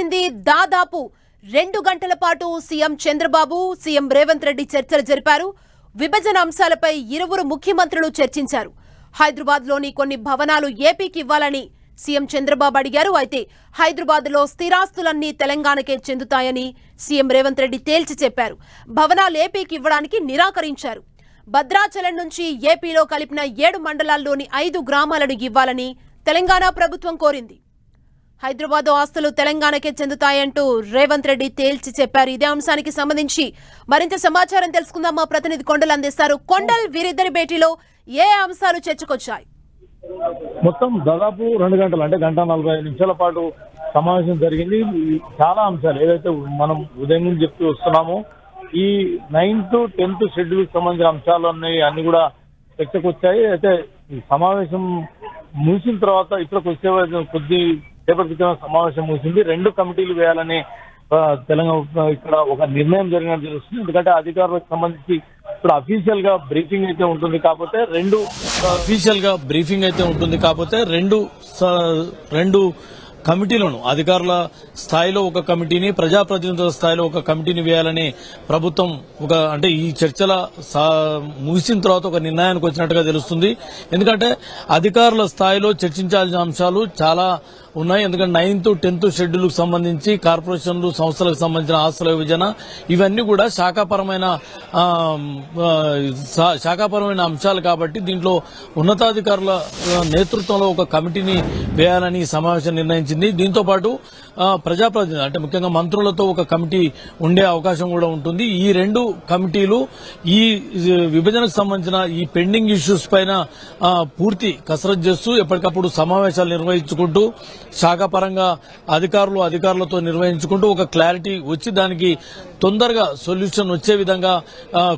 గడిచింది దాదాపు రెండు గంటల పాటు సీఎం చంద్రబాబు సీఎం రేవంత్ రెడ్డి చర్చలు జరిపారు. విభజన అంశాలపై ఇరువురు ముఖ్యమంత్రులు చర్చించారు. హైదరాబాద్లోని కొన్ని భవనాలు ఏపీకి ఇవ్వాలని సీఎం చంద్రబాబు అడిగారు. అయితే హైదరాబాద్లో స్థిరాస్తులన్నీ తెలంగాణకే చెందుతాయని సీఎం రేవంత్ రెడ్డి తేల్చి చెప్పారు. భవనాలు ఏపీకి ఇవ్వడానికి నిరాకరించారు. భద్రాచలం నుంచి ఏపీలో కలిపిన ఏడు మండలాల్లోని ఐదు గ్రామాలను ఇవ్వాలని తెలంగాణ ప్రభుత్వం కోరింది. హైదరాబాద్ ఆస్తులు తెలంగాణకే చెందుతాయంటూ రేవంత్ రెడ్డి తేల్చి చెప్పారు. ఇదే అంశానికి సంబంధించి మరింత సమాచారం తెలుసుకుందాం. మా ప్రతినిధి కొండలు అందిస్తారు. కొండల్ వీరిద్దరి భేటీలో ఏ అంశాలు చర్చకొచ్చాయి? మొత్తం దాదాపు రెండు గంటలు అంటే గంట నలభై ఐదు నిమిషాల పాటు సమావేశం జరిగింది. చాలా అంశాలు ఏదైతే మనం ఉదయం నుంచి చెప్తూ వస్తున్నామో ఈ నైన్త్ టెన్త్ షెడ్యూల్ సంబంధించిన అంశాలు అన్నీ అన్ని కూడా చర్చకు వచ్చాయి అయితే ఈ సమావేశం ముగిసిన తర్వాత ఇప్పటికి కొద్ది సేపటి సమావేశం ముగిసింది. రెండు కమిటీలు వేయాలని తెలంగాణ ఇక్కడ ఒక నిర్ణయం జరిగినట్టు తెలుస్తుంది. ఎందుకంటే అధికారులకు సంబంధించి ఇప్పుడు అఫీషియల్గా బ్రీఫింగ్ అయితే ఉంటుంది కాకపోతే రెండు అఫీషియల్గా బ్రీఫింగ్ అయితే ఉంటుంది కాకపోతే రెండు స- రెండు కమిటీలను అధికారుల స్థాయిలో ఒక కమిటీని ప్రజాప్రతినిధుల స్థాయిలో ఒక కమిటీని వేయాలని ప్రభుత్వం ఒక అంటే ఈ చర్చల సా- ముగిసిన తర్వాత ఒక నిర్ణయానికి వచ్చినట్టుగా తెలుస్తుంది. ఎందుకంటే అధికారుల స్థాయిలో చర్చించాల్సిన అంశాలు చాలా ఉన్నాయి. ఎందుకంటే నైన్త్ టెన్త్ షెడ్యూల్కు సంబంధించి కార్పొరేషన్లు సంస్థలకు సంబంధించిన ఆస్తుల విభజన ఇవన్నీ కూడా శాఖాపరమైన శాఖాపరమైన అంశాలు కాబట్టి దీంట్లో ఉన్నతాధికారుల నేతృత్వంలో ఒక కమిటీని వేయాలని సమావేశం నిర్ణయించింది. దీంతో పాటు ప్రజాప్రతినిధులు అంటే ముఖ్యంగా మంత్రులతో ఒక కమిటీ ఉండే అవకాశం కూడా ఉంటుంది. ఈ రెండు కమిటీలు ఈ విభజనకు సంబంధించిన ఈ పెండింగ్ ఇష్యూస్ పైన పూర్తి కసరత్ చేస్తూ ఎప్పటికప్పుడు సమావేశాలు నిర్వహించుకుంటూ శాఖపరంగా అధికారులు అధికారులతో నిర్వహించుకుంటూ ఒక క్లారిటీ వచ్చి దానికి తొందరగా సొల్యూషన్ వచ్చే విధంగా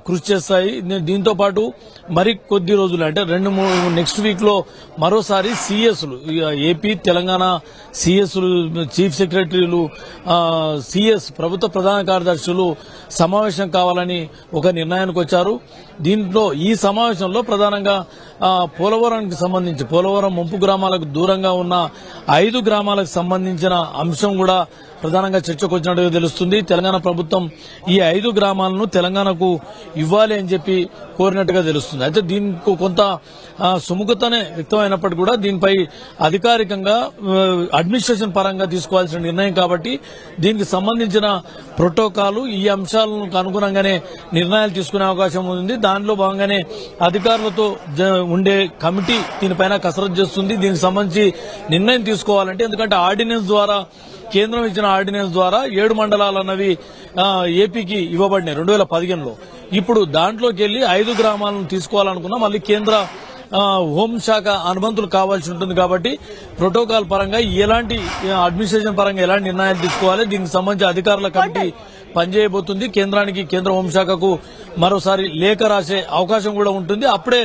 కృషి చేస్తాయి. దీంతో పాటు మరి కొద్ది రోజులు అంటే రెండు మూడు నెక్స్ట్ వీక్లో మరోసారి సిఎస్లు ఏపీ తెలంగాణ సిఎస్లు చీఫ్ సెక్రటరీలు సిఎస్ ప్రభుత్వ ప్రధాన కార్యదర్శులు సమావేశం కావాలని ఒక నిర్ణయానికి వచ్చారు. దీంట్లో ఈ సమావేశంలో ప్రధానంగా పోలవరానికి సంబంధించి పోలవరం ముంపు గ్రామాలకు దూరంగా ఉన్న ఐదు గ్రామాలకు సంబంధించిన అంశం కూడా ప్రధానంగా చర్చకు వచ్చినట్టుగా తెలుస్తుంది. తెలంగాణ ప్రభుత్వం ఈ ఐదు గ్రామాలను తెలంగాణకు ఇవ్వాలి అని చెప్పి కోరినట్టుగా తెలుస్తుంది. అయితే దీనికి కొంత సుముఖతనే వ్యక్తమైనప్పటికీ కూడా దీనిపై అధికారికంగా అడ్మినిస్ట్రేషన్ పరంగా తీసుకోవాల్సిన నిర్ణయం కాబట్టి దీనికి సంబంధించిన ప్రోటోకాల్ ఈ అంశాలను అనుగుణంగానే నిర్ణయాలు తీసుకునే అవకాశం ఉంది. దానిలో భాగంగానే అధికారులతో జ- ఉండే కమిటీ దీనిపైన కసరత్తు చేస్తుంది. దీనికి సంబంధించి నిర్ణయం తీసుకోవాలంటే ఎందుకంటే ఆర్డినెన్స్ ద్వారా కేంద్రం ఇచ్చిన ఆర్డినెన్స్ ద్వారా ఏడు మండలాలు అన్నవి ఏపీకి ఇవ్వబడినాయి రెండు వేల పదిహేనులో. ఇప్పుడు దాంట్లోకి వెళ్ళి ఐదు గ్రామాలను తీసుకోవాలనుకున్నా మళ్ళీ కేంద్ర హోంశాఖ అనుబంధులు కావాల్సి ఉంటుంది కాబట్టి ప్రోటోకాల్ పరంగా ఎలాంటి అడ్మినిస్ట్రేషన్ పరంగా ఎలాంటి నిర్ణయాలు తీసుకోవాలి దీనికి సంబంధించి అధికారుల కమిటీ పనిచేయబోతుంది. కేంద్రానికి కేంద్ర హోంశాఖకు మరోసారి లేఖ రాసే అవకాశం కూడా ఉంటుంది. అప్పుడే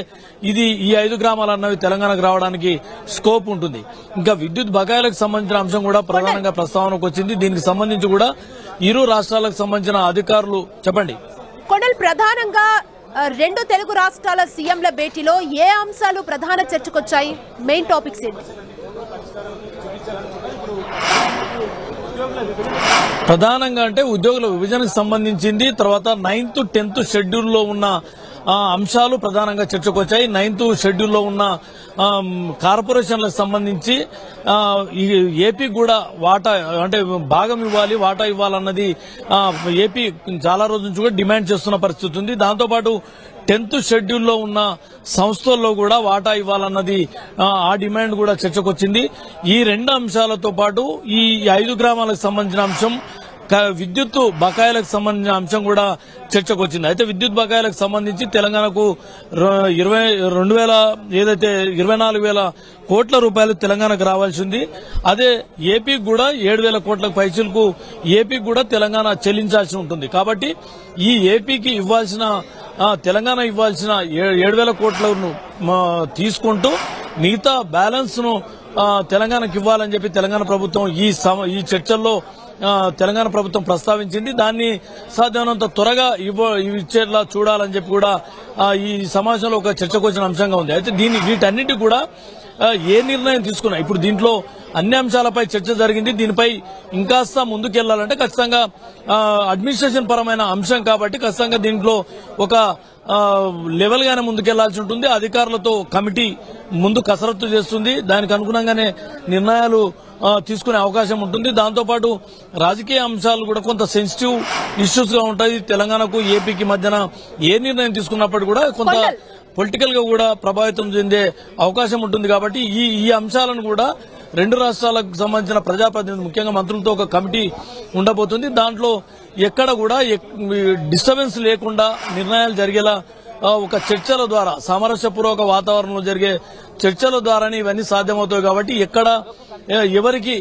ఇది ఈ ఐదు గ్రామాలు అన్నవి తెలంగాణకు రావడానికి స్కోప్ ఉంటుంది. ఇంకా విద్యుత్ బకాయిలకు సంబంధించిన అంశం కూడా ప్రధానంగా ప్రస్తావనకు వచ్చింది. దీనికి సంబంధించి కూడా ఇరు రాష్ట్రాలకు సంబంధించిన అధికారులు చెప్పండి. కొండల్ ప్రధానంగా రెండు తెలుగు రాష్ట్రాల సీఎంల భేటీలో ఏ అంశాలు ప్రధాన చర్చకొచ్చాయి? మెయిన్ టాపిక్స్ ఏంటి? ప్రధానంగా అంటే ఉద్యోగుల విభజనకు సంబంధించింది. తర్వాత నైన్త్ టెన్త్ షెడ్యూల్లో ఉన్న అంశాలు ప్రధానంగా చర్చకు వచ్చాయి. నైన్త్ షెడ్యూల్లో ఉన్న కార్పొరేషన్లకు సంబంధించి ఏపీ కూడా వాటా అంటే భాగం ఇవ్వాలి వాటా ఇవ్వాలన్నది ఏపీ చాలా రోజుల నుంచి కూడా డిమాండ్ చేస్తున్న పరిస్థితి ఉంది. దాంతోపాటు టెన్త్ షెడ్యూల్లో ఉన్న సంస్థల్లో కూడా వాటా ఇవ్వాలన్నది ఆ, డిమాండ్ కూడా చర్చకు వచ్చింది ఈ రెండు అంశాలతో పాటు ఈ ఐదు గ్రామాలకు సంబంధించిన అంశం విద్యుత్ బకాయిలకు సంబంధించిన అంశం కూడా చర్చకు వచ్చింది అయితే విద్యుత్ బకాయిలకు సంబంధించి తెలంగాణకు ఇరవై రెండు వేల ఏదైతే ఇరవై నాలుగు వేల కోట్ల రూపాయలు తెలంగాణకు రావాల్సింది అదే ఏపీకి కూడా ఏడు వేల కోట్ల పైసలకు ఏపీకి కూడా తెలంగాణ చెల్లించాల్సి ఉంటుంది. కాబట్టి ఈ ఏపీకి ఇవ్వాల్సిన తెలంగాణ ఇవ్వాల్సిన ఏ- ఏడు వేల కోట్లను తీసుకుంటూ మిగతా బ్యాలెన్స్ను తెలంగాణకు ఇవ్వాలని చెప్పి తెలంగాణ ప్రభుత్వం ఈ సమ- ఈ చర్చల్లో తెలంగాణ ప్రభుత్వం ప్రస్తావించింది. దాన్ని సాధ్యమైనంత త్వరగా ఇవ్వ ఇచ్చేలా చూడాలని చెప్పి కూడా ఈ సమావేశంలో ఒక చర్చకు వచ్చిన అంశంగా ఉంది. అయితే దీన్ని వీటన్నిటి కూడా ఏ నిర్ణయం తీసుకున్నా ఇప్పుడు దీంట్లో అన్ని అంశాలపై చర్చ జరిగింది. దీనిపై ఇంకాస్త ముందుకెళ్ళాలంటే ఖచ్చితంగా అడ్మినిస్ట్రేషన్ పరమైన అంశం కాబట్టి ఖచ్చితంగా దీంట్లో ఒక ఆ, లెవెల్ గానే ముందుకెళ్ళాల్సి ఉంటుంది. అధికారులతో కమిటీ ముందు కసరత్తు చేస్తుంది. దానికి అనుగుణంగానే నిర్ణయాలు తీసుకునే అవకాశం ఉంటుంది. దాంతోపాటు రాజకీయ అంశాలు కూడా కొంత సెన్సిటివ్ ఇష్యూస్గా ఉంటాయి. తెలంగాణకు ఏపీకి మధ్యన ఏ నిర్ణయం తీసుకున్నప్పుడు కూడా కొంత. పొలిటికల్గా కూడా ప్రభావితం చెందే అవకాశం ఉంటుంది కాబట్టి ఈ ఈ అంశాలను కూడా రెండు రాష్ట్రాలకు సంబంధించిన ప్రజాప్రతినిధులు ముఖ్యంగా మంత్రులతో ఒక కమిటీ ఉండబోతుంది. దాంట్లో ఎక్కడ కూడా డిస్టర్బెన్స్ లేకుండా నిర్ణయాలు జరిగేలా ఒక చర్చల ద్వారా సామరస్యపూర్వక వాతావరణంలో జరిగే చర్చల ద్వారానే ఇవన్నీ సాధ్యమవుతాయి కాబట్టి ఎక్కడ ఎవరికి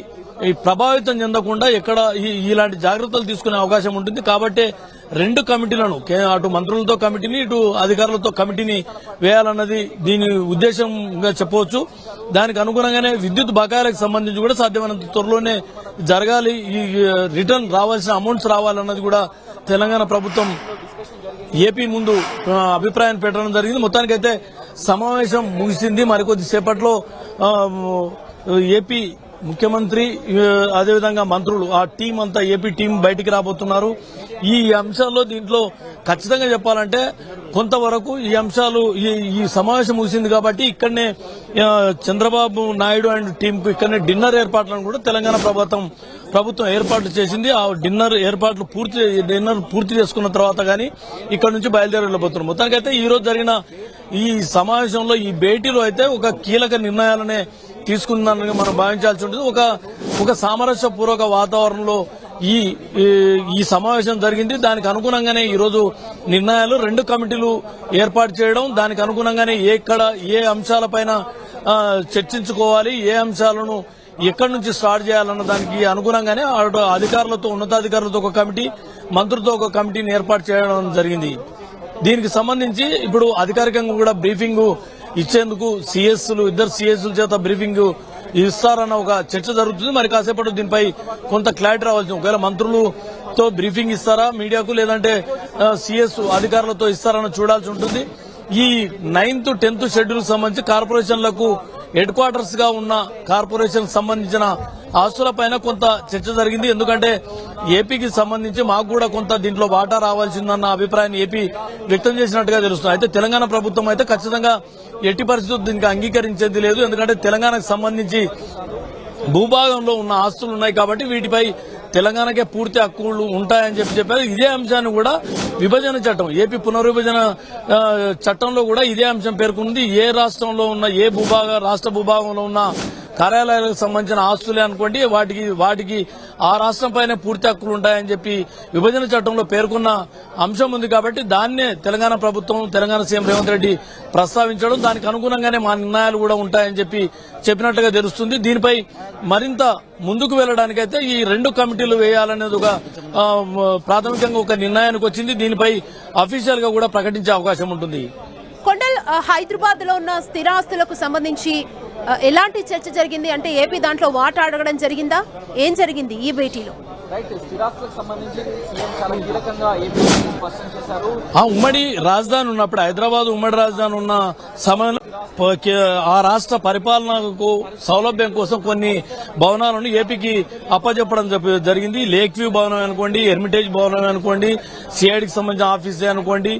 ఈ ప్రభావితం చెందకుండా ఎక్కడ ఈ- ఇలాంటి జాగ్రత్తలు తీసుకునే అవకాశం ఉంటుంది. కాబట్టి రెండు కమిటీలను అటు మంత్రులతో కమిటీని ఇటు అధికారులతో కమిటీని వేయాలన్నది దీని ఉద్దేశంగా చెప్పవచ్చు. దానికి అనుగుణంగానే విద్యుత్ బకాయిలకు సంబంధించి కూడా సాధ్యమైనంత త్వరలోనే జరగాలి. ఈ రిటర్న్ రావాల్సిన అమౌంట్స్ రావాలన్నది కూడా తెలంగాణ ప్రభుత్వం ఏపీ ముందు అభిప్రాయం పెట్టడం జరిగింది. మొత్తానికైతే సమావేశం ముగిసింది. మరికొద్ది సేపట్లో ఏపీ ముఖ్యమంత్రి అదేవిధంగా మంత్రులు ఆ టీం అంతా ఏపీ టీం బయటికి రాబోతున్నారు. ఈ అంశాల్లో దీంట్లో ఖచ్చితంగా చెప్పాలంటే కొంతవరకు ఈ అంశాలు ఈ ఈ సమావేశం ముగిసింది కాబట్టి ఇక్కడనే చంద్రబాబు నాయుడు అండ్ టీంకు ఇక్కడనే డిన్నర్ ఏర్పాట్లను కూడా తెలంగాణ ప్రభుత్వం ప్రభుత్వం ఏర్పాట్లు చేసింది. ఆ డిన్నర్ ఏర్పాట్లు పూర్తి డిన్నర్ పూర్తి చేసుకున్న తర్వాత కానీ ఇక్కడ నుంచి బయలుదేరి వెళ్ళబోతున్నారు మొత్తానికైతే ఈరోజు జరిగిన ఈ సమావేశంలో ఈ భేటీలో అయితే ఒక కీలక నిర్ణయాలనే తీసుకుందని మనం భావించాల్సి ఉంటుంది. ఒక ఒక సామరస్యపూర్వక వాతావరణంలో ఈ ఈ- సమావేశం జరిగింది. దానికి అనుగుణంగానే ఈరోజు నిర్ణయాలు రెండు కమిటీలు ఏర్పాటు చేయడం దానికి అనుగుణంగానే ఎక్కడ ఏ అంశాలపైన చర్చించుకోవాలి ఏ అంశాలను ఎక్కడి నుంచి స్టార్ట్ చేయాలన్న దానికి అనుగుణంగానే అటు అధికారులతో ఉన్నతాధికారులతో ఒక కమిటీ మంత్రులతో ఒక కమిటీని ఏర్పాటు చేయడం జరిగింది. దీనికి సంబంధించి ఇప్పుడు అధికారికంగా కూడా బ్రీఫింగ్ ఇచ్చేందుకు సిఎస్లు ఇద్దరు సిఎస్ల చేత బ్రీఫింగ్ ఇస్తారన్న ఒక చర్చ జరుగుతుంది. మరి కాసేపటి దీనిపై కొంత క్లారిటీ రావాల్సి ఒకవేళ ఒకవేళ మంత్రులతో బ్రీఫింగ్ ఇస్తారా మీడియాకు లేదంటే సిఎస్ అధికారులతో ఇస్తారన్న చూడాల్సి ఉంటుంది. ఈ నైన్త్ టెన్త్ షెడ్యూల్ సంబంధించి కార్పొరేషన్లకు హెడ్ క్వార్టర్స్గా ఉన్న కార్పొరేషన్ సంబంధించిన ఆస్తులపైన కొంత చర్చ జరిగింది. ఎందుకంటే ఏపీకి సంబంధించి మాకు కూడా కొంత దీంట్లో వాటా రావాల్సిందన్న అభిప్రాయాన్ని ఏపీ వ్యక్తం చేసినట్టుగా తెలుస్తుంది. అయితే తెలంగాణ ప్రభుత్వం అయితే ఖచ్చితంగా ఎట్టి పరిస్థితులు దీనికి అంగీకరించేది లేదు. ఎందుకంటే తెలంగాణకు సంబంధించి భూభాగంలో ఉన్న ఆస్తులు ఉన్నాయి కాబట్టి వీటిపై తెలంగాణకే పూర్తి హక్కులు ఉంటాయని చెప్పి చెప్పారు. ఇదే అంశాన్ని కూడా విభజన చట్టం ఏపీ పునర్విభజన చట్టంలో కూడా ఇదే అంశం పేర్కొంది ఏ రాష్ట్రంలో ఉన్న ఏ భూభాగ రాష్ట్ర భూభాగంలో ఉన్న కార్యాలయాలకు సంబంధించిన ఆస్తులే అనుకోండి వాటికి వాటికి ఆ రాష్ట్రంపైనే పూర్తి హక్కులు ఉంటాయని చెప్పి విభజన చట్టంలో పేర్కొన్న అంశం ఉంది కాబట్టి దాన్నే తెలంగాణ ప్రభుత్వం తెలంగాణ సీఎం రేవంత్ రెడ్డి ప్రస్తావించడం. దానికి అనుగుణంగానే మా నిర్ణయాలు కూడా ఉంటాయని చెప్పి చెప్పినట్టుగా తెలుస్తుంది. దీనిపై మరింత ముందుకు వెళ్ళడానికైతే ఈ రెండు కమిటీలు వేయాలనేది ఒక ప్రాథమికంగా ఒక నిర్ణయానికి వచ్చింది. దీనిపై అఫీషియల్గా కూడా ప్రకటించే అవకాశం ఉంటుంది. కొండల్ హైదరాబాద్లో ఉన్న స్థిరాస్తులకు సంబంధించి ఎలాంటి చర్చ జరిగింది? అంటే ఏపీ దాంట్లో వాటా అడగడం జరిగిందా? ఏం జరిగింది ఈ భేటీలో? రైట్ స్థిరాస్తులకు సంబంధించి సీఎం చాలా కీలకంగా ఏపీ స్పష్టం చేశారు. ఆ ఉమ్మడి రాజధాని ఉన్నప్పుడు హైదరాబాద్ ఉమ్మడి రాజధాని ఉన్న సమయంలో ఆ రాష్ట్ర పరిపాలనకు సౌలభ్యం కోసం కొన్ని భవనాలను ఏపీకి అప్పచెప్పడం జరిగింది. లేక్ వ్యూ భవనం అనుకోండి ఎర్మిటేజ్ భవనం అనుకోండి సిఐడికి సంబంధించిన ఆఫీసే అనుకోండి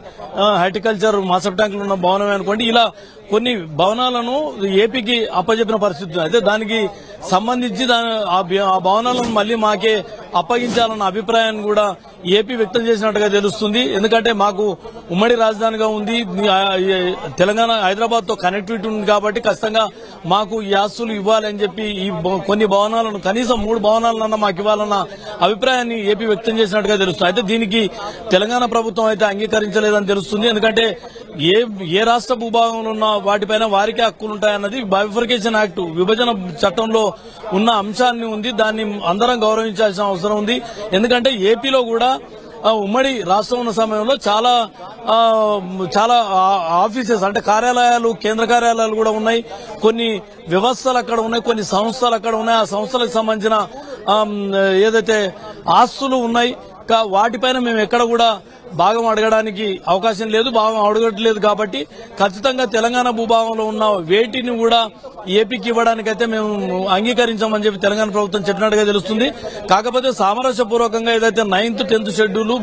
హార్టికల్చర్ మాసప్ ట్యాంకులు ఉన్న భవనమే అనుకోండి ఇలా కొన్ని భవనాలను ఏపీకి అప్పజెప్పిన పరిస్థితి అయితే దానికి సంబంధించి దాని ఆ ఆ భవనాలను మళ్ళీ మాకే అప్పగించాలన్న అభిప్రాయాన్ని కూడా ఏపీ వ్యక్తం చేసినట్టుగా తెలుస్తుంది. ఎందుకంటే మాకు ఉమ్మడి రాజధానిగా ఉంది. తెలంగాణ హైదరాబాద్తో కనెక్టివిటీ ఉంది కాబట్టి ఖచ్చితంగా మాకు ఈ ఆస్తులు ఇవ్వాలని చెప్పి ఈ కొన్ని భవనాలను కనీసం మూడు భవనాలన్నా మాకు ఇవ్వాలన్న అభిప్రాయాన్ని ఏపీ వ్యక్తం చేసినట్టుగా తెలుస్తుంది. అయితే దీనికి తెలంగాణ ప్రభుత్వం అయితే అంగీకరించలేదని తెలుస్తుంది. ఎందుకంటే ఏ ఏ రాష్ట్ర భూభాగంలో ఉన్న వాటిపైన వారికే హక్కులు ఉంటాయన్నది బైఫర్కేషన్ యాక్ట్ విభజన చట్టంలో ఉన్న అంశాన్ని ఉంది. దాన్ని అందరం గౌరవించాల్సిన అవసరం ఉంది. ఎందుకంటే ఏపీలో కూడా ఉమ్మడి రాష్ట్రం ఉన్న సమయంలో చాలా చాలా ఆఫీసెస్ అంటే కార్యాలయాలు కేంద్ర కార్యాలయాలు కూడా ఉన్నాయి. కొన్ని వ్యవస్థలు అక్కడ ఉన్నాయి కొన్ని సంస్థలు అక్కడ ఉన్నాయి. ఆ సంస్థలకు సంబంధించిన ఏదైతే ఆస్తులు ఉన్నాయి కా- వాటిపైన మేము ఎక్కడ కూడా భాగం అడగడానికి అవకాశం లేదు భాగం అడగట్లేదు కాబట్టి ఖచ్చితంగా తెలంగాణ భూభాగంలో ఉన్న వేటిని కూడా ఏపీకి ఇవ్వడానికైతే మేము అంగీకరించామని చెప్పి తెలంగాణ ప్రభుత్వం చెప్పినట్టుగా తెలుస్తుంది. కాకపోతే సామరస్యపూర్వకంగా ఏదైతే నైన్త్ టెన్త్ షెడ్యూల్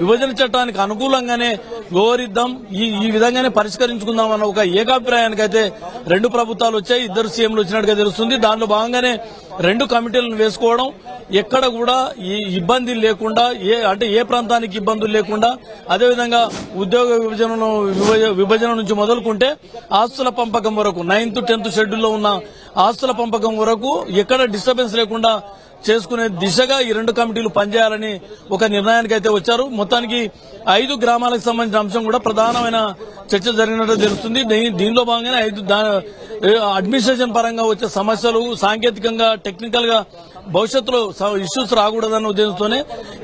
విభజన చట్టానికి అనుకూలంగానే గోరిద్దాం ఈ ఈ విధంగానే పరిష్కరించుకుందాం అన్న ఒక ఏకాభిప్రాయానికి అయితే రెండు ప్రభుత్వాలు వచ్చాయి ఇద్దరు సీఎంలు వచ్చినట్టుగా తెలుస్తుంది. దానిలో భాగంగానే రెండు కమిటీలను వేసుకోవడం ఎక్కడ కూడా ఈ ఇబ్బంది లేకుండా ఏ అంటే ఏ ప్రాంతానికి ఇబ్బందులు లేకుండా అదేవిధంగా ఉద్యోగ విభజనను విభజన నుంచి మొదలుకుంటే ఆస్తుల పంపకం వరకు నైన్త్ టెన్త్ షెడ్యూల్లో ఉన్న ఆస్తుల పంపకం వరకు ఎక్కడ డిస్టర్బెన్స్ లేకుండా చేసుకునే దిశగా ఈ రెండు కమిటీలు పనిచేయాలని ఒక నిర్ణయానికి అయితే వచ్చారు. మొత్తానికి ఐదు గ్రామాలకు సంబంధించిన అంశం కూడా ప్రధానమైన చర్చ జరిగినట్టు తెలుస్తుంది. దీనిలో భాగంగానే ఐదు దా- అడ్మినిస్ట్రేషన్ పరంగా వచ్చే సమస్యలు సాంకేతికంగా టెక్నికల్గా భవిష్యత్తులో స- ఇష్యూస్ రాకూడదన్న ఉద్దేశంతోనే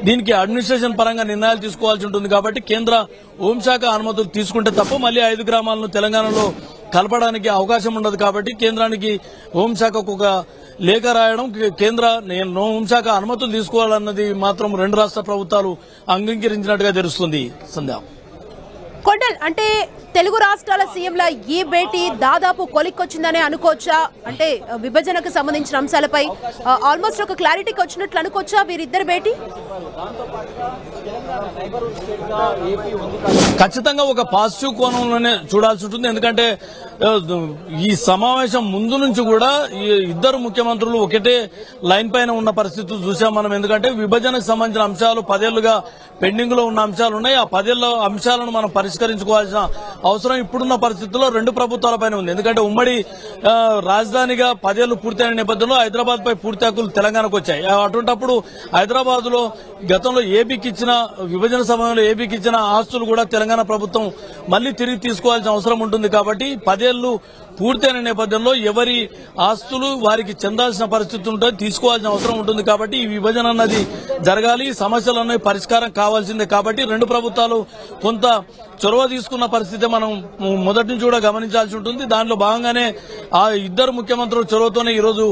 దీనికి అడ్మినిస్ట్రేషన్ పరంగా నిర్ణయాలు తీసుకోవాల్సి ఉంటుంది కాబట్టి కేంద్ర హోంశాఖ అనుమతులు తీసుకుంటే తప్ప మళ్ళీ ఐదు గ్రామాలను తెలంగాణలో కలపడానికి అవకాశం ఉండదు కాబట్టి కేంద్రానికి హోంశాఖకు ఒక లేఖ రాయడం కేంద్ర నేను హోంశాఖ అనుమతులు తీసుకోవాలన్నది మాత్రం రెండు రాష్ట్ర ప్రభుత్వాలు అంగీకరించినట్టుగా తెలుస్తుంది. సంధ్య. కొండల్ అంటే తెలుగు రాష్ట్రాల సీఎంల ఈ భేటీ దాదాపు కొలిక్కొచ్చిందనే అనుకోవచ్చా? అంటే విభజనకు సంబంధించిన అంశాలపై ఆల్మోస్ట్ ఒక క్లారిటీకి వచ్చినట్లు అనుకోవచ్చా వీరిద్దరు భేటీ? ఖచ్చితంగా ఒక పాజిటివ్ కోణంలోనే చూడాల్సి ఉంటుంది. ఎందుకంటే ఈ సమావేశం ముందు నుంచి కూడా ఈ ఇద్దరు ముఖ్యమంత్రులు ఒకటే లైన్ పైన ఉన్న పరిస్థితులు చూసాం మనం. ఎందుకంటే విభజనకు సంబంధించిన అంశాలు పదేళ్ళుగా పెండింగ్లో ఉన్న అంశాలు ఉన్నాయి. ఆ పదేళ్ళ అంశాలను మనం పరిష్కరించుకోవాల్సిన అవసరం ఇప్పుడున్న పరిస్థితుల్లో రెండు ప్రభుత్వాల పైన ఉంది. ఎందుకంటే ఉమ్మడి రాజధానిగా పదేళ్ళు పూర్తయిన నేపథ్యంలో హైదరాబాద్ పై పూర్తి హక్కులు తెలంగాణకు వచ్చాయి. అటువంటప్పుడు హైదరాబాద్లో గతంలో ఏపీకి ఇచ్చిన విభజన సమయంలో ఏపీకి ఇచ్చిన ఆస్తులు కూడా తెలంగాణ ప్రభుత్వం మళ్ళీ తిరిగి తీసుకోవాల్సిన అవసరం ఉంటుంది కాబట్టి పదేళ్ళు పూర్తయిన నేపథ్యంలో ఎవరి ఆస్తులు వారికి చెందాల్సిన పరిస్థితి ఉంటుంది తీసుకోవాల్సిన అవసరం ఉంటుంది కాబట్టి ఈ విభజన అన్నది జరగాలి సమస్యలు అనేవి పరిష్కారం కావాల్సిందే కాబట్టి రెండు ప్రభుత్వాలు కొంత చొరవ తీసుకున్న పరిస్థితి మనం మొదటి నుంచి కూడా గమనించాల్సి ఉంటుంది. దానిలో భాగంగానే ఆ ఇద్దరు ముఖ్యమంత్రుల చొరవతోనే ఈరోజు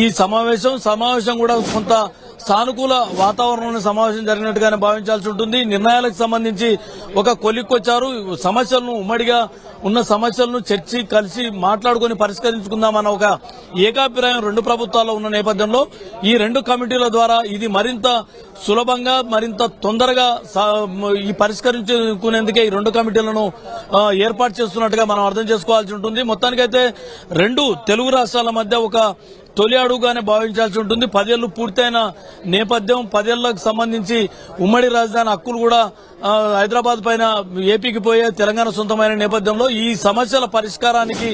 ఈ సమావేశం సమావేశం కూడా కొంత సానుకూల వాతావరణంలో సమావేశం జరిగినట్టుగానే భావించాల్సి ఉంటుంది. నిర్ణయాలకు సంబంధించి ఒక కొలిక్కొచ్చారు సమస్యలను ఉమ్మడిగా ఉన్న సమస్యలను చర్చి కలిసి మాట్లాడుకుని పరిష్కరించుకుందామన్న ఒక ఏకాభిప్రాయం రెండు ప్రభుత్వాల్లో ఉన్న నేపథ్యంలో ఈ రెండు కమిటీల ద్వారా ఇది మరింత సులభంగా మరింత తొందరగా ఈ పరిష్కరించుకునేందుకే ఈ రెండు కమిటీలను ఏర్పాటు చేస్తున్నట్టుగా మనం అర్థం చేసుకోవాల్సి ఉంటుంది. మొత్తానికైతే రెండు తెలుగు రాష్ట్రాల మధ్య ఒక తొలి అడుగుగానే భావించాల్సి ఉంటుంది. పదేళ్ళు పూర్తయిన నేపథ్యం పదేళ్ళకు సంబంధించి ఉమ్మడి రాజధాని హక్కులు కూడా హైదరాబాద్ పైన ఏపీకి పోయే తెలంగాణ సొంతమైన నేపథ్యంలో ఈ సమస్యల పరిష్కారానికి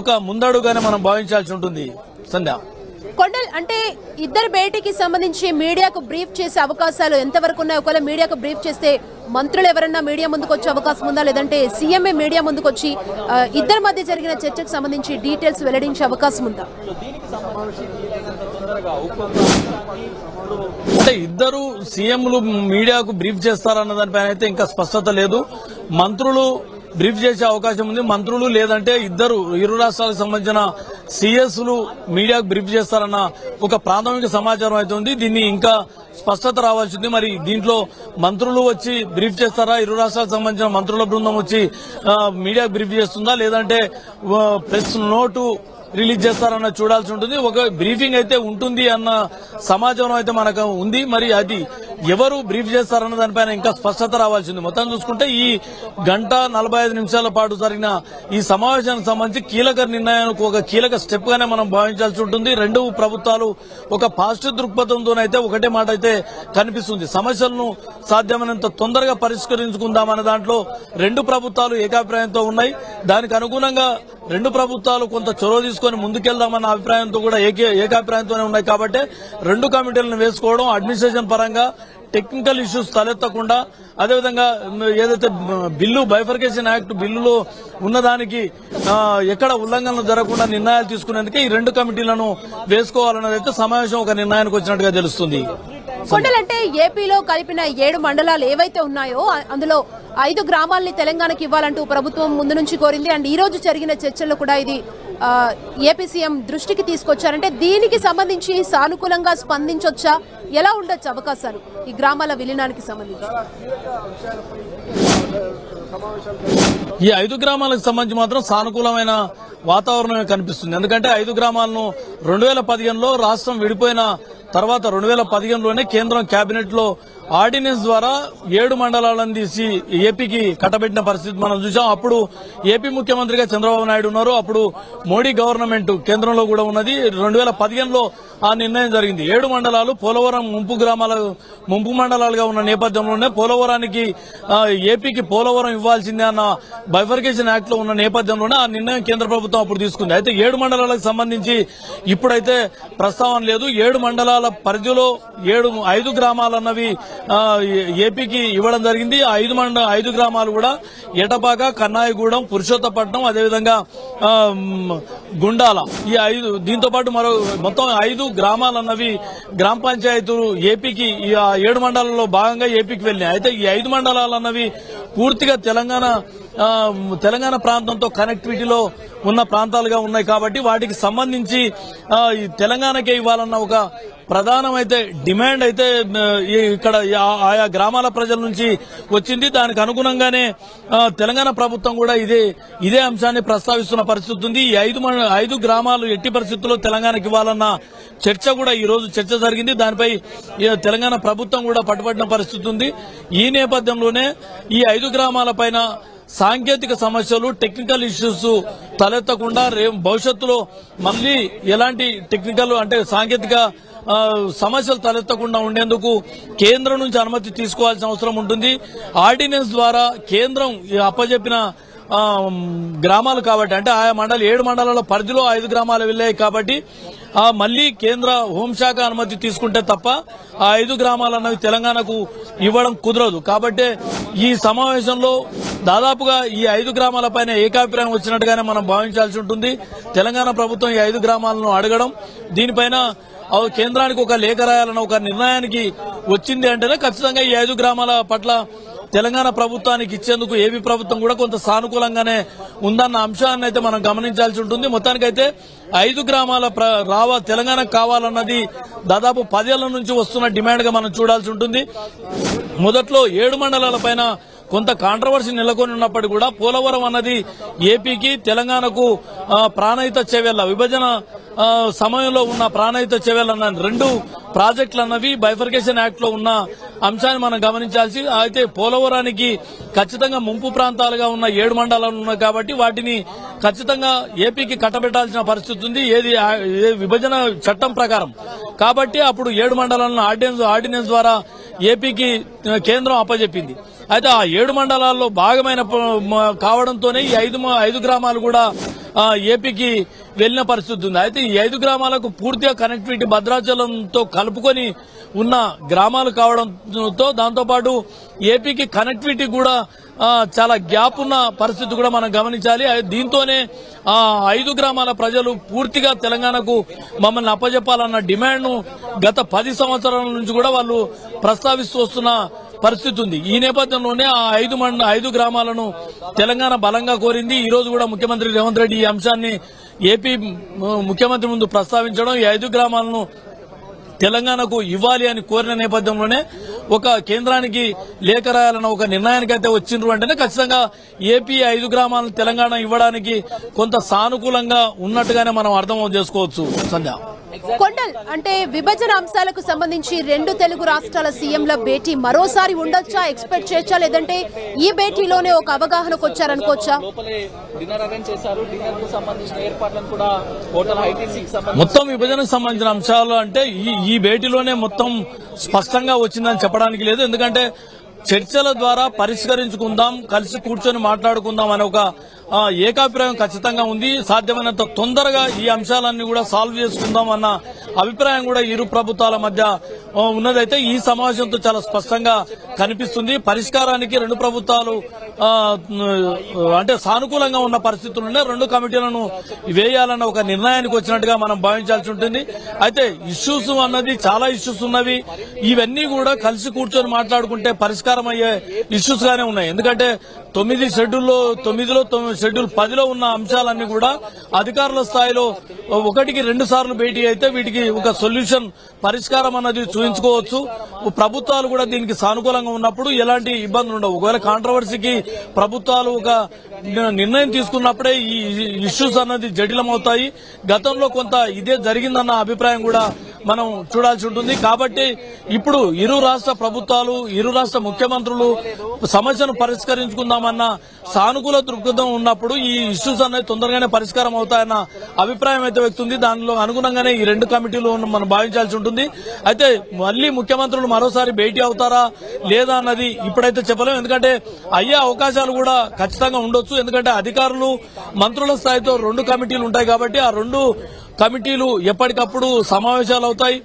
ఒక ముందడుగానే మనం భావించాల్సి ఉంటుంది. సంధ్య. కొండల్ అంటే ఇద్దరు భేటీకి సంబంధించి మీడియాకు బ్రీఫ్ చేసే అవకాశాలు ఎంతవరకు ఉన్నాయి? ఒకవేళ మీడియాకు బ్రీఫ్ చేస్తే మంత్రులు ఎవరన్నా మీడియా ముందుకు వచ్చే అవకాశం ఉందా? లేదంటే సీఎంఏ మీడియా ముందుకు వచ్చి ఇద్దరి మధ్య జరిగిన చర్చకు సంబంధించి డీటెయిల్స్ వెల్లడించే అవకాశం ఉందా? అంటే ఇద్దరు సీఎంలు మీడియాకు బ్రీఫ్ చేస్తారన్న దానిపైన అయితే ఇంకా స్పష్టత లేదు. మంత్రులు బ్రీఫ్ చేసే అవకాశం ఉంది. మంత్రులు లేదంటే ఇద్దరు ఇరు రాష్ట్రాలకు సంబంధించిన సీఎస్లు మీడియాకు బ్రీఫ్ చేస్తారన్న ఒక ప్రాథమిక సమాచారం అయితే ఉంది. దీన్ని ఇంకా స్పష్టత రావాల్సింది. మరి దీంట్లో మంత్రులు వచ్చి బ్రీఫ్ చేస్తారా? ఇరు రాష్ట్రాలకు సంబంధించిన మంత్రుల బృందం వచ్చి మీడియాకు బ్రీఫ్ చేస్తుందా? లేదంటే ప్రెస్ నోటు రిలీజ్ చేస్తారన్న చూడాల్సి ఉంటుంది. ఒక బ్రీఫింగ్ అయితే ఉంటుంది అన్న సమాచారం అయితే మనకు ఉంది. మరి అది ఎవరు బ్రీఫ్ చేస్తారన్న దానిపైన ఇంకా స్పష్టత రావాల్సింది. మొత్తం చూసుకుంటే ఈ గంట నలభై ఐదు నిమిషాల పాటు జరిగిన ఈ సమావేశానికి సంబంధించి కీలక నిర్ణయానికి ఒక కీలక స్టెప్ గానే మనం భావించాల్సి ఉంటుంది. రెండు ప్రభుత్వాలు ఒక పాజిటివ్ దృక్పథంతోనైతే ఒకటే మాట అయితే కనిపిస్తుంది. సమస్యలను సాధ్యమైనంత తొందరగా పరిష్కరించుకుందామనే దాంట్లో రెండు ప్రభుత్వాలు ఏకాభిప్రాయంతో ఉన్నాయి. దానికి అనుగుణంగా రెండు ప్రభుత్వాలు కొంత చొరవ తీసుకొని ముందుకెళ్దామన్న అభిప్రాయంతో కూడా ఏకే ఏకాభిప్రాయంతోనే ఉన్నాయి కాబట్టి రెండు కమిటీలను వేసుకోవడం అడ్మినిస్ట్రేషన్ పరంగా టెక్నికల్ ఇష్యూస్ తలెత్తకుండా అదేవిధంగా ఏదైతే బిల్లు బైఫర్కేషన్ యాక్ట్ బిల్లులో ఉన్నదానికి ఎక్కడ ఉల్లంఘనలు జరగకుండా నిర్ణయాలు తీసుకునేందుకే ఈ రెండు కమిటీలను వేసుకోవాలన్నదైతే సమావేశం ఒక నిర్ణయానికి వచ్చినట్టుగా తెలుస్తుంది. కొండలంటే ఏపీలో కలిపిన ఏడు మండలాలు ఏవైతే ఉన్నాయో అందులో ఐదు గ్రామాల్ని తెలంగాణకి ఇవ్వాలంటూ ప్రభుత్వం ముందు నుంచి కోరింది. అండ్ ఈ రోజు జరిగిన చర్చల్లో కూడా ఇది ఏపీ సీఎం దృష్టికి తీసుకొచ్చారంటే దీనికి సంబంధించి సానుకూలంగా స్పందించొచ్చా? ఎలా ఉండొచ్చు అవకాశాలు ఈ గ్రామాల విలీనానికి సంబంధించి? ఈ ఐదు గ్రామాలకు సంబంధించి మాత్రం సానుకూలమైన వాతావరణమే కనిపిస్తుంది. ఎందుకంటే ఐదు గ్రామాలను రెండు వేల పదిహేనులో రాష్ట్రం విడిపోయిన తర్వాత రెండు వేల పదిహేనులోనే కేంద్రం కేబినెట్లో ఆర్డినెన్స్ ద్వారా ఏడు మండలాలను తీసి ఏపీకి కట్టబెట్టిన పరిస్థితి మనం చూసాం. అప్పుడు ఏపీ ముఖ్యమంత్రిగా చంద్రబాబు నాయుడు ఉన్నారు. అప్పుడు మోడీ గవర్నమెంట్ కేంద్రంలో కూడా ఉన్నది. రెండు వేల పదిహేనులో ఆ నిర్ణయం జరిగింది. ఏడు మండలాలు పోలవరం ముంపు గ్రామాల ముంపు మండలాలుగా ఉన్న నేపథ్యంలోనే పోలవరానికి ఏపీకి పోలవరం ఇవ్వాల్సిందే అన్న బైఫర్కేషన్ యాక్ట్లో ఉన్న నేపథ్యంలోనే ఆ నిర్ణయం కేంద్ర ప్రభుత్వం అప్పుడు తీసుకుంది. అయితే ఏడు మండలాలకు సంబంధించి ఇప్పుడైతే ప్రస్తావన లేదు. ఏడు మండలాల పరిధిలో ఏడు ఐదు గ్రామాలు అన్నవి ఏపీకి ఇవ్వడం జరిగింది. ఆ ఐదు మండ ఐదు గ్రామాలు కూడా ఎటపాక కన్నాయిగూడెం పురుషోత్తపట్నం అదేవిధంగా గుండాల. ఈ ఐదు దీంతో పాటు మరో మొత్తం ఐదు గ్రామాలు అన్నవి గ్రామ పంచాయతీలు ఏపీకి ఈ ఏడు మండలాల్లో భాగంగా ఏపీకి వెళ్ళినాయి. అయితే ఈ ఐదు మండలాలు అన్నవి పూర్తిగా తెలంగాణ తెలంగాణ ప్రాంతంతో కనెక్టివిటీలో ఉన్న ప్రాంతాలుగా ఉన్నాయి కాబట్టి వాటికి సంబంధించి తెలంగాణకే ఇవ్వాలన్న ఒక ప్రధానమైతే డిమాండ్ అయితే ఇక్కడ ఆయా గ్రామాల ప్రజల నుంచి వచ్చింది. దానికి అనుగుణంగానే తెలంగాణ ప్రభుత్వం కూడా ఇదే ఇదే అంశాన్ని ప్రస్తావిస్తున్న పరిస్థితి ఉంది. ఈ ఐదు ఐదు గ్రామాలు ఎట్టి పరిస్థితుల్లో తెలంగాణకి ఇవ్వాలన్న చర్చ కూడా ఈ రోజు చర్చ జరిగింది. దానిపై తెలంగాణ ప్రభుత్వం కూడా పట్టుబడిన పరిస్థితి ఉంది. ఈ నేపథ్యంలోనే ఈ ఐదు గ్రామాల పైన సాంకేతిక సమస్యలు టెక్నికల్ ఇష్యూస్ తలెత్తకుండా రేపు భవిష్యత్తులో మళ్ళీ ఎలాంటి టెక్నికల్ అంటే సాంకేతిక సమస్యలు తలెత్తకుండా ఉండేందుకు కేంద్రం నుంచి అనుమతి తీసుకోవాల్సిన అవసరం ఉంటుంది. ఆర్డినెన్స్ ద్వారా కేంద్రం అప్పజెప్పిన గ్రామాలు కాబట్టి అంటే ఆయా మండలి ఏడు మండలాల పరిధిలో ఐదు గ్రామాలు వెళ్ళాయి కాబట్టి ఆ మళ్ళీ కేంద్ర హోంశాఖ అనుమతి తీసుకుంటే తప్ప ఆ ఐదు గ్రామాలు అన్నవి తెలంగాణకు ఇవ్వడం కుదరదు. కాబట్టి ఈ సమావేశంలో దాదాపుగా ఈ ఐదు గ్రామాల పైన ఏకాభిప్రాయం వచ్చినట్టుగానే మనం భావించాల్సి ఉంటుంది. తెలంగాణ ప్రభుత్వం ఈ ఐదు గ్రామాలను అడగడం దీనిపైన ఆ కేంద్రానికి ఒక లేఖ రాయాలన్న ఒక నిర్ణయానికి వచ్చింది అంటేనే ఖచ్చితంగా ఈ ఐదు గ్రామాల పట్ల తెలంగాణ ప్రభుత్వానికి ఇచ్చేందుకు ఏపీ ప్రభుత్వం కూడా కొంత సానుకూలంగానే ఉందన్న అంశాన్ని అయితే మనం గమనించాల్సి ఉంటుంది. మొత్తానికైతే ఐదు గ్రామాల ప్ర- రావ తెలంగాణకు కావాలన్నది దాదాపు పదేళ్ళ నుంచి వస్తున్న డిమాండ్గా మనం చూడాల్సి ఉంటుంది. మొదట్లో ఏడు మండలాల పైన కొంత కాంట్రవర్సీ నెలకొని ఉన్నప్పటికీ కూడా పోలవరం అన్నది ఏపీకి తెలంగాణకు ప్రాణహిత చెవెళ్ళ విభజన సమయంలో ఉన్న ప్రాణహిత చెవెళ్ళ అన్న రెండు ప్రాజెక్టులు అన్నవి బైఫర్కేషన్ యాక్ట్లో ఉన్న అంశాన్ని మనం గమనించాల్సి అయితే పోలవరానికి ఖచ్చితంగా ముంపు ప్రాంతాలుగా ఉన్న ఏడు మండలాలు ఉన్నాయి కాబట్టి వాటిని ఖచ్చితంగా ఏపీకి కట్టబెట్టాల్సిన పరిస్థితి ఉంది. ఏది విభజన చట్టం ప్రకారం. కాబట్టి అప్పుడు ఏడు మండలాలను ఆర్డినెన్స్ ఆర్డినెన్స్ ద్వారా ఏపీకి కేంద్రం అప్పజెప్పింది. అయితే ఆ ఏడు మండలాల్లో భాగమైన కావడంతోనే ఈ ఐదు ఐదు గ్రామాలు కూడా ఏపీకి వెళ్ళిన పరిస్థితి ఉంది. అయితే ఈ ఐదు గ్రామాలకు పూర్తిగా కనెక్టివిటీ భద్రాచలంతో కలుపుకొని ఉన్న గ్రామాలు కావడంతో దాంతోపాటు ఏపీకి కనెక్టివిటీ కూడా చాలా గ్యాప్ ఉన్న పరిస్థితి కూడా మనం గమనించాలి. దీంతోనే ఆ ఐదు గ్రామాల ప్రజలు పూర్తిగా తెలంగాణకు మమ్మల్ని అప్పజెప్పాలన్న డిమాండ్ను గత పది సంవత్సరాల నుంచి కూడా వాళ్ళు ప్రస్తావిస్తూ వస్తున్న పరిస్థితి ఉంది. ఈ నేపథ్యంలోనే ఆ ఐదు మండ ఐదు గ్రామాలను తెలంగాణ బలంగా కోరింది. ఈ రోజు కూడా ముఖ్యమంత్రి రేవంత్ రెడ్డి ఈ అంశాన్ని ఏపీ ముఖ్యమంత్రి ముందు ప్రస్తావించడం ఈ ఐదు గ్రామాలను తెలంగాణకు ఇవ్వాలి అని కోరిన నేపథ్యంలోనే ఒక కేంద్రానికి లేఖ రాయాలన్న ఒక నిర్ణయానికి అయితే వచ్చిండ్రు అంటేనే ఖచ్చితంగా ఏపీ ఐదు గ్రామాలను తెలంగాణ ఇవ్వడానికి కొంత సానుకూలంగా ఉన్నట్టుగానే మనం అర్థం చేసుకోవచ్చు. సంధ్య. కొండల్ అంటే విభజన అంశాలకు సంబంధించి రెండు తెలుగు రాష్ట్రాల సీఎంల భేటీ మరోసారి ఉండొచ్చా ఎక్స్పెక్ట్ చేయొచ్చా లేదంటే ఈ భేటీలోనే ఒక అవగాహనకు వచ్చారనుకోవచ్చా మొత్తం విభజనకు సంబంధించిన అంశాలు అంటే ఈ ఈ భేటీలోనే మొత్తం స్పష్టంగా వచ్చిందని చెప్పడానికి లేదు. ఎందుకంటే చర్చల ద్వారా పరిష్కరించుకుందాం కలిసి కూర్చొని మాట్లాడుకుందాం అనే ఒక ఏకాభిప్రాయం ఖచ్చితంగా ఉంది. సాధ్యమైనంత తొందరగా ఈ అంశాలన్నీ కూడా సాల్వ్ చేసుకుందాం అన్న అభిప్రాయం కూడా ఇరు ప్రభుత్వాల మధ్య ఉన్నదైతే ఈ సమావేశంతో చాలా స్పష్టంగా కనిపిస్తుంది. పరిష్కారానికి రెండు ప్రభుత్వాలు అంటే సానుకూలంగా ఉన్న పరిస్థితులున్నాయి రెండు కమిటీలను వేయాలన్న ఒక నిర్ణయానికి వచ్చినట్టుగా మనం భావించాల్సి ఉంటుంది. అయితే ఇష్యూస్ అన్నది చాలా ఇష్యూస్ ఉన్నవి. ఇవన్నీ కూడా కలిసి కూర్చొని మాట్లాడుకుంటే పరిష్కారం అయ్యే ఇష్యూస్ గానే ఉన్నాయి. ఎందుకంటే తొమ్మిది షెడ్యూల్లో తొమ్మిదిలో తొమ్మిది షెడ్యూల్ పదిలో ఉన్న అంశాలన్నీ కూడా అధికారుల స్థాయిలో ఒకటికి రెండు సార్లు భేటీ అయితే వీటికి ఒక సొల్యూషన్ పరిష్కారం అన్నది చూపించుకోవచ్చు ప్రభుత్వాలు కూడా దీనికి సానుకూలంగా ఉన్నప్పుడు ఎలాంటి ఇబ్బందులు ఉండవు. ఒకవేళ కాంట్రవర్సీకి ప్రభుత్వాలు ఒక నిర్ణయం తీసుకున్నప్పుడే ఈ ఇష్యూస్ అన్నది జటిలమవుతాయి. గతంలో కొంత ఇదే జరిగిందన్న అభిప్రాయం కూడా మనం చూడాల్సి ఉంటుంది. కాబట్టి ఇప్పుడు ఇరు రాష్ట్ర ప్రభుత్వాలు ఇరు రాష్ట్ర ముఖ్యమంత్రులు సమస్యను పరిష్కరించుకుందామన్న సానుకూల దృక్పథం ఉన్నప్పుడు ఈ ఇష్యూస్ అనేది తొందరగానే పరిష్కారం అవుతాయన్న అభిప్రాయం అయితే వ్యక్తుంది. దానిలో అనుగుణంగానే ఈ రెండు కమిటీలు ఉన్న- మనం భావించాల్సి ఉంటుంది. అయితే మళ్ళీ ముఖ్యమంత్రులు మరోసారి భేటీ అవుతారా లేదా అన్నది ఇప్పుడైతే చెప్పలేము ఎందుకంటే అయ్యే అవకాశాలు కూడా ఖచ్చితంగా ఉండొచ్చు. ఎందుకంటే అధికారులు మంత్రుల స్థాయితో రెండు కమిటీలు ఉంటాయి కాబట్టి ఆ రెండు కమిటీలు ఎప్పటికప్పుడు సమావేశాలు అవుతాయి.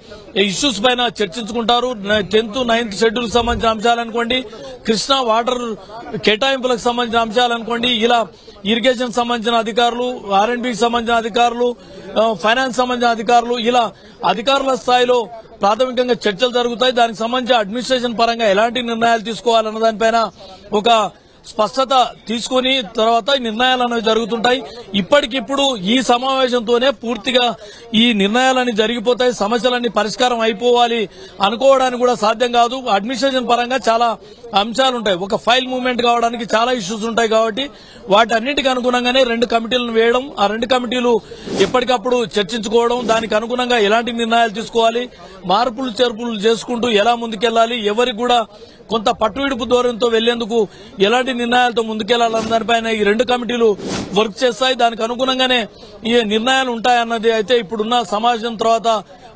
ఇష్యూస్ పైన చర్చించుకుంటారు. టెన్త్ నైన్త్ షెడ్యూల్ సంబంధించిన అంశాలు అనుకోండి కృష్ణా వాటర్ కేటాయింపులకు సంబంధించిన అంశాలు అనుకోండి ఇలా ఇరిగేషన్ సంబంధించిన అధికారులు ఆర్ఎండ్బికి సంబంధించిన అధికారులు ఫైనాన్స్ సంబంధించిన అధికారులు ఇలా అధికారుల స్థాయిలో ప్రాథమికంగా చర్చలు జరుగుతాయి. దానికి సంబంధించి అడ్మినిస్ట్రేషన్ పరంగా ఎలాంటి నిర్ణయాలు తీసుకోవాలన్న దానిపైన ఒక స్పష్టత తీసుకుని తర్వాత నిర్ణయాలు అనేవి జరుగుతుంటాయి. ఇప్పటికిప్పుడు ఈ సమావేశంతోనే పూర్తిగా ఈ నిర్ణయాలన్నీ జరిగిపోతాయి. సమస్యలన్నీ పరిష్కారం అయిపోవాలి అనుకోవడానికి కూడా సాధ్యం కాదు. అడ్మినిస్ట్రేషన్ పరంగా చాలా అంశాలు ఉంటాయి ఒక ఫైల్ మూవ్మెంట్ కావడానికి చాలా ఇష్యూస్ ఉంటాయి కాబట్టి వాటన్నిటికి అనుగుణంగానే రెండు కమిటీలను వేయడం ఆ రెండు కమిటీలు ఎప్పటికప్పుడు చర్చించుకోవడం దానికి అనుగుణంగా ఎలాంటి నిర్ణయాలు తీసుకోవాలి మార్పులు చేర్పులు చేసుకుంటూ ఎలా ముందుకెళ్ళాలి ఎవరికి కూడా కొంత పట్టువిడుపు ధోరణితో వెళ్ళేందుకు ఎలాంటి నిర్ణయాలతో ముందుకెళ్ళాలన్న దానిపైన ఈ రెండు కమిటీలు వర్క్ చేస్తాయి. దానికి అనుగుణంగానే ఈ నిర్ణయాలు ఉంటాయన్నది అయితే ఇప్పుడున్న సమాజం తర్వాత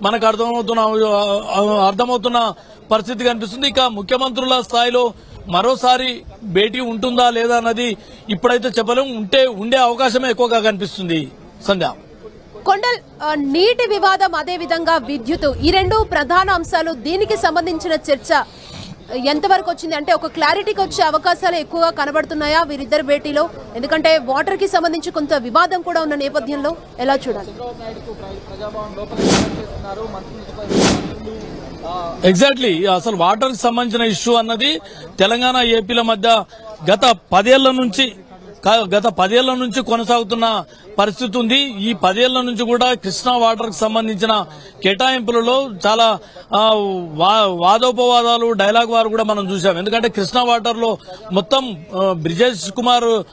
మనకు అర్థమవుతున్న అర్థమవుతున్న పరిస్థితి కనిపిస్తుంది ఇక ముఖ్యమంత్రుల స్థాయిలో మరోసారి భేటీ ఉంటుందా లేదా అన్నది ఇప్పుడైతే చెప్పలేం. ఉంటే ఉండే అవకాశమే ఎక్కువగా కనిపిస్తుంది. సంధ్య. కొండల్ నీటి వివాదం అదే విధంగా విద్యుత్. ఈ రెండు ప్రధాన అంశాలు దీనికి సంబంధించిన చర్చ. ఎంతవరకు వచ్చింది అంటే ఒక క్లారిటీకి వచ్చే అవకాశాలు ఎక్కువగా కనబడుతున్నాయా వీరిద్దరు భేటీలో? ఎందుకంటే వాటర్కి సంబంధించి కొంత వివాదం కూడా ఉన్న నేపథ్యంలో ఎలా చూడాలి? ఎగ్జాక్ట్లీ అసలు వాటర్కి సంబంధించిన ఇష్యూ అన్నది తెలంగాణ ఏపీల మధ్య గత పదేళ్ళ నుంచి గత పదేళ్ళ నుంచి కొనసాగుతున్న పరిస్థితి ఉంది. ఈ పదేళ్ళ నుంచి కూడా కృష్ణా వాటర్ సంబంధించిన కేటాయింపులలో చాలా వా- వాదోపవాదాలు డైలాగ్ వారు కూడా మనం చూసాం ఎందుకంటే కృష్ణా వాటర్లో మొత్తం బ్రిజేష్ కుమార్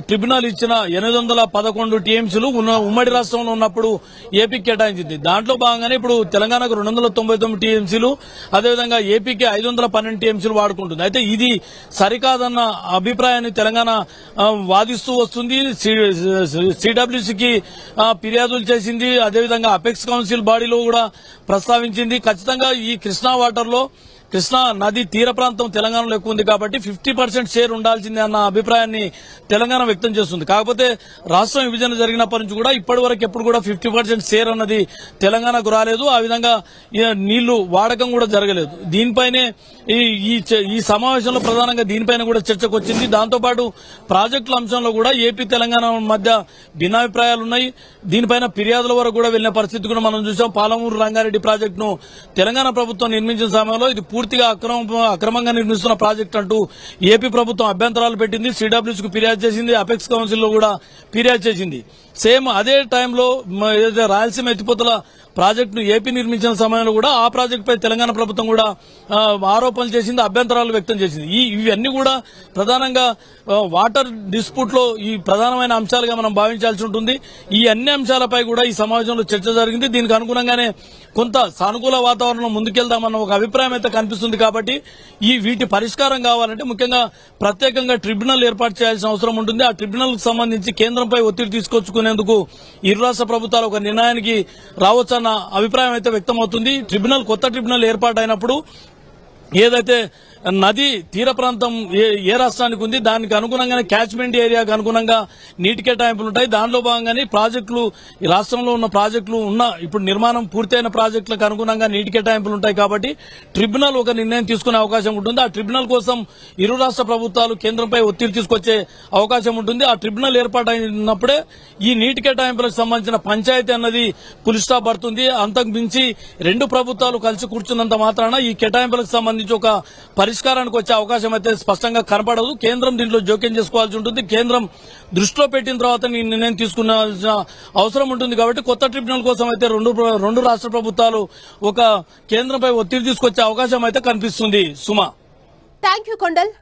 ట్రిబ్యునల్ ఇచ్చిన ఎనిమిది వందల పదకొండు టీఎంసీలు ఉన్న ఉమ్మడి రాష్ట్రంలో ఉన్నప్పుడు ఏపీకి కేటాయించింది. దాంట్లో భాగంగానే ఇప్పుడు తెలంగాణకు రెండు వందల తొంభై తొమ్మిది టీఎంసీలు అదేవిధంగా ఏపీకి ఐదు వందల పన్నెండు టీఎంసీలు వాడుకుంటుంది. అయితే ఇది సరికాదన్న అభిప్రాయాన్ని తెలంగాణ వాదిస్తూ వస్తుంది. సిడబ్ల్యూసీకి ఫిర్యాదులు చేసింది. అదేవిధంగా అపెక్స్ కౌన్సిల్ బాడీలో కూడా ప్రస్తావించింది. ఖచ్చితంగా ఈ కృష్ణా వాటర్లో కృష్ణా నది తీర ప్రాంతం తెలంగాణలో ఎక్కువ ఉంది కాబట్టి ఫిఫ్టీ పర్సెంట్ షేర్ ఉండాల్సిందే అన్న అభిప్రాయాన్ని తెలంగాణ వ్యక్తం చేస్తుంది. కాకపోతే రాష్ట్ర విభజన జరిగినప్పటి నుంచి కూడా ఇప్పటి వరకు ఎప్పుడు కూడా ఫిఫ్టీ పర్సెంట్ షేర్ అన్నది తెలంగాణకు రాలేదు. ఆ విధంగా నీళ్ళు వాడకం కూడా జరగలేదు. దీనిపైనే ఈ ఈ ఈ సమావేశంలో ప్రధానంగా దీనిపైన కూడా చర్చకు వచ్చింది. దాంతోపాటు ప్రాజెక్టుల అంశంలో కూడా ఏపీ తెలంగాణ మధ్య భిన్నాభిప్రాయాలు ఉన్నాయి. దీనిపైన ఫిర్యాదుల వరకు కూడా వెళ్ళిన పరిస్థితి కూడా మనం చూసాం. పాలమూరు రంగారెడ్డి ప్రాజెక్టును తెలంగాణ ప్రభుత్వం నిర్మించిన సమయంలో ఇది పూర్తిగా అక్రమ అక్రమంగా నిర్మిస్తున్న ప్రాజెక్ట్ అంటూ ఏపీ ప్రభుత్వం అభ్యంతరాలు పెట్టింది. సిడబ్ల్యూసీకి ఫిర్యాదు చేసింది. అపెక్స్ కౌన్సిల్లో కూడా ఫిర్యాదు చేసింది. సేమ్ అదే టైంలో ఏదైతే రాయలసీమ ఎత్తిపోతల ప్రాజెక్టును ఏపీ నిర్మించిన సమయంలో కూడా ఆ ప్రాజెక్టుపై తెలంగాణ ప్రభుత్వం కూడా ఆరోపణలు చేసింది అభ్యంతరాలు వ్యక్తం చేసింది. ఈ ఇవన్నీ కూడా ప్రధానంగా వాటర్ డిస్ప్యూట్లో ఈ ప్రధానమైన అంశాలుగా మనం భావించాల్సి ఉంటుంది. ఈ అన్ని అంశాలపై కూడా ఈ సమావేశంలో చర్చ జరిగింది. దీనికి అనుగుణంగానే కొంత సానుకూల వాతావరణం ముందుకెళ్దామన్న ఒక అభిప్రాయం అయితే కనిపిస్తుంది కాబట్టి ఈ వీటి పరిష్కారం కావాలంటే ముఖ్యంగా ప్రత్యేకంగా ట్రిబ్యునల్ ఏర్పాటు చేయాల్సిన అవసరం ఉంటుంది. ఆ ట్రిబ్యునల్ సంబంధించి కేంద్రంపై ఒత్తిడి తీసుకునేందుకు ఇరు రాష్ట్ర ప్రభుత్వాలు ఒక నిర్ణయానికి రావచ్చన్న అభిప్రాయం అయితే వ్యక్తమవుతుంది. ట్రిబ్యునల్ కొత్త ట్రిబ్యునల్ ఏర్పాటైనప్పుడు ఏదైతే నది తీర ప్రాంతం ఏ ఏ రాష్ట్రానికి ఉంది దానికి అనుగుణంగానే క్యాచ్మెంట్ ఏరియాకు అనుగుణంగా నీటి కేటాయింపులు ఉంటాయి. దానిలో భాగంగానే ప్రాజెక్టులు ఈ రాష్ట్రంలో ఉన్న ప్రాజెక్టులు ఉన్న ఇప్పుడు నిర్మాణం పూర్తయిన ప్రాజెక్టులకు అనుగుణంగా నీటి కేటాయింపులు ఉంటాయి కాబట్టి ట్రిబ్యునల్ ఒక నిర్ణయం తీసుకునే అవకాశం ఉంటుంది. ఆ ట్రిబ్యునల్ కోసం ఇరు రాష్ట్ర ప్రభుత్వాలు కేంద్రంపై ఒత్తిడి తీసుకొచ్చే అవకాశం ఉంటుంది. ఆ ట్రిబ్యునల్ ఏర్పాటైనప్పుడే ఈ నీటి కేటాయింపులకు సంబంధించిన పంచాయతీ అన్నది పులిస్టా పడుతుంది. అంతకు మించి రెండు ప్రభుత్వాలు కలిసి కూర్చున్నంత మాత్రాన ఈ కేటాయింపులకు సంబంధించి ఒక పరిస్థితి పరిష్కారానికి వచ్చే అవకాశం అయితే స్పష్టంగా కనపడదు. కేంద్రం దీంట్లో జోక్యం చేసుకోవాల్సి ఉంటుంది. కేంద్రం దృష్టిలో పెట్టిన తర్వాత ఈ నిర్ణయం తీసుకున్నాల్సిన అవసరం ఉంటుంది కాబట్టి కొత్త ట్రిబ్యునల్ కోసం అయితే రెండు రెండు రాష్ట్ర ప్రభుత్వాలు ఒక కేంద్రంపై ఒత్తిడి తీసుకొచ్చే అవకాశం అయితే కనిపిస్తుంది. సుమా. Thank you Kondal.